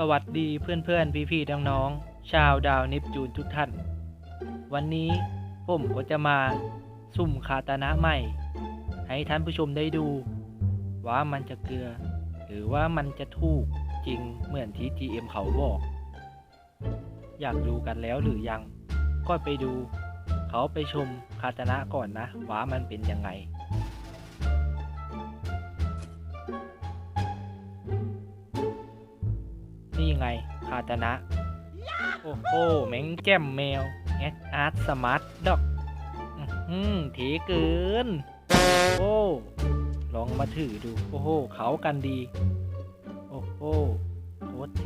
สวัสดีเพื่อนๆพี่ๆน้องๆชาวดาวนิปจูนทุกท่าน วันนี้ผมก็จะมาสุ่มคาตานะใหม่ ให้ท่านผู้ชมได้ดู ว่ามันจะเกลือ หรือว่ามันจะถูกจริงเหมือนที่ GM เขาบอก อยากดูกันแล้วหรือยัง ก็ไปดู เขาไปชมคาตานะก่อนนะ ว่ามันเป็นยังไง ไงคาตนะ โอ้โหแมงแจ่มแมวแอดอาร์ตสมาร์ทดอกอืมเทเกิน โอ้ ลองมาถือดู โอ้โห เขากันดี โอ้โหโคตรเท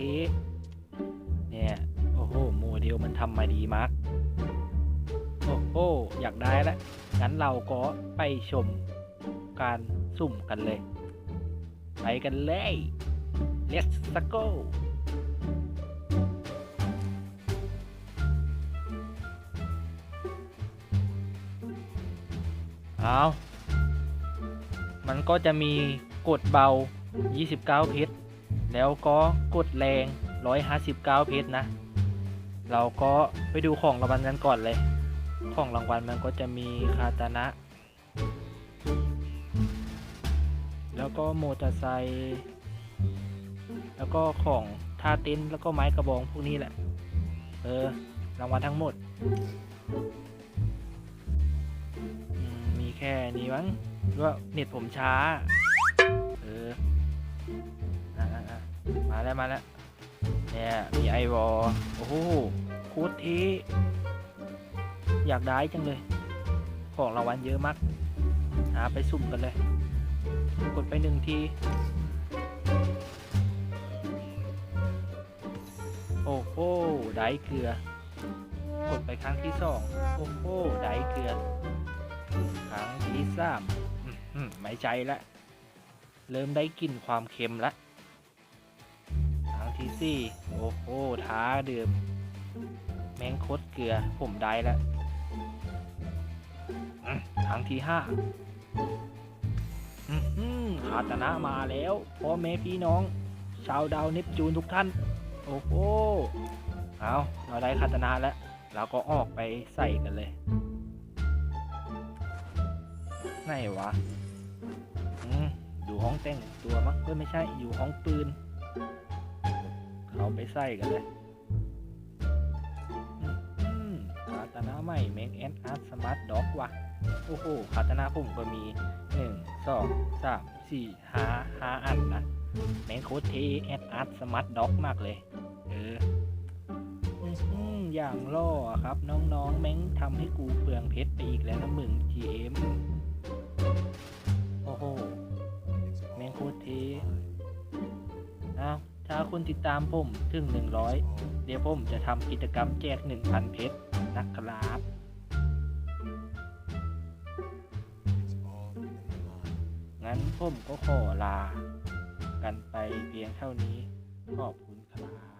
เนี่ย โอ้โห โมเดลมันทำมาดีมาก โอ้โห อยากได้ล้วงั้นเราก็ไปชมการสุ่มกันเลย ไปกันเลย let's go เอามันก็จะมีกดเบา 29 เพชร แล้วก็กดแรง 159 เพชรนะ เราก็ไปดูของรางวัลกันก่อนเลย ของรางวัลมันก็จะมีคาตานะ แล้วก็โมอเตอร์ไซค์แล้วก็ของท่าเต็นแล้วก็ไม้กระบองพวกนี้แหละ เออ รางวัลทั้งหมด ค่นี้มั้งหรือว่าเน็ตผมช้า เอออะอะมาแล้วมาแล้วเนี่ยมีไอวอลโอ้โหโคตรเท่อยากได้จังเลย ของรางวัลเยอะมาก หาไปสุ่มกันเลย กดไปหนึ่งที โอ้โหได้เกลือ กดไปครั้งที่สอง โอ้โหได้เกลือ ครั้งที่สามอื้อหือไม่ใจละ เริ่มได้กลิ่นความเค็มละครั้งที่สี่โอ้โหท้าเดิม แมงคดเกลือผมได้ละอื้อครั้งที่ห้าอื้อหือคาตนะมาแล้วพ่อแม่พี่น้อง ชาวดาวเนปจูนทุกท่าน โอ้โหเอาเราได้คาตนะแล้วเราก็ออกไปใส่กันเลย ไหนวะอืมอยู่ห้องแต่งตัวมั้งก็ไม่ใช่อยู่ห้องปืน เขาไปใส่กันเลยอืมคาตานะใหม่เมกแอนอาร์ตสมาร์ทด็อกว่ะ โอ้โหคาตานะผมก็มีหนึ่งสองสามสี่หาหาอันนะแมงโคตรเทแอนอาร์ตสมาร์ทด็อกมากเลย เอออืมอย่างล่อครับ น้องๆ แม่งทำให้กูเปลืองเพชรไปอีกแล้วนะมึง GM โอ้โหแม่งโคตรเทเอาถ้าคุณติดตามผมถึง 100 เดี๋ยวผมจะทำกิจกรรมแจก 1,000 เพชรนะครับงั้นผมก็ขอลา กันไปเพียงเท่านี้ ขอบคุณครับ